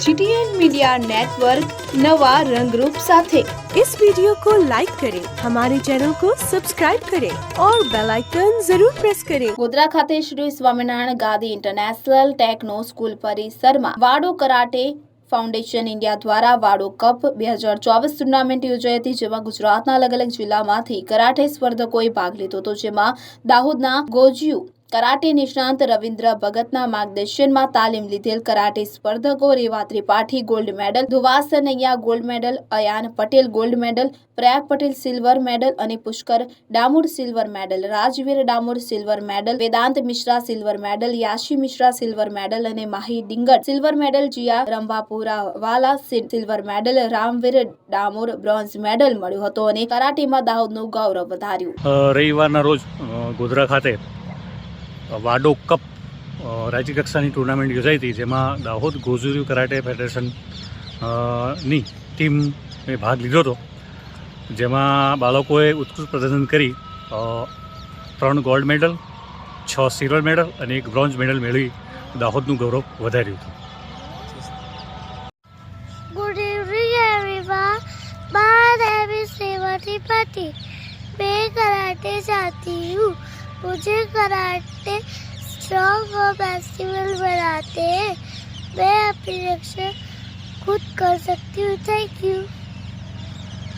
GTN media network नवा रंगरूप साथे इस वीडियो को लाइक करें हमारे चैनल को सब्सक्राइब करें और बेल आइकन जरूर प्रेस करें ગોધરા ખાતે શ્રી સ્વામિનારાયણ ગાદી ઇન્ટરનેશનલ ટેકનો સ્કૂલ પરિસરમાં વાડો કરાટે ફાઉન્ડેશન ઇન્ડિયા દ્વારા વાડો કપ બે હજાર ચોવીસ ટુર્નામેન્ટ યોજાઈ હતી જેમાં ગુજરાતના અલગ અલગ જિલ્લામાંથી કરાટે સ્પર્ધકોએ ભાગ લીધો હતો જેમાં દાહોદના ગોજિયુ કરાટે નિષ્ણાંત રવિન્દ્ર ભગતના માર્ગદર્શનમાં તાલીમ લીધેલ કરાટે સ્પર્ધકો Reva Tripathi gold medal, Dhuvas Naiya gold medal, Ayan Patel gold medal, Prayag Patel silver medal અને Pushkar Damor silver medal, Rajveer Damor silver medal, Vedant Mishra silver medal, Yashi Mishra silver medal અને Mahi Dingat silver medal, Jiya Rambhapura Wala silver medal, Ramveer Damor bronze medal મળ્યો હતો અને કરાટેમાં દાહોદનું ગૌરવ વધાર્યું. રવિવારના રોજ ગોધરા ખાતે વાડો cup રાજ્ય કક્ષાની ટુર્નામેન્ટ યોજાઈ હતી, જેમાં દાહોદ ગોઝુરી કરાટે ફેડરેશનની ટીમે ભાગ લીધો હતો, જેમાં બાળકોએ ઉત્કૃષ્ટ પ્રદર્શન કરી ત્રણ ગોલ્ડ મેડલ, છ સિલ્વર મેડલ અને એક બ્રોન્ઝ મેડલ મેળવી દાહોદનું ગૌરવ વધાર્યું હતું. ગુડ મેં કરાટે જાતી હું. मुझे कराटे स्ट्रॉन्ग और फ्लेक्सिबल बनाते हैं मैं अपनी रक्षा खुद कर सकती हूँ थैंक यू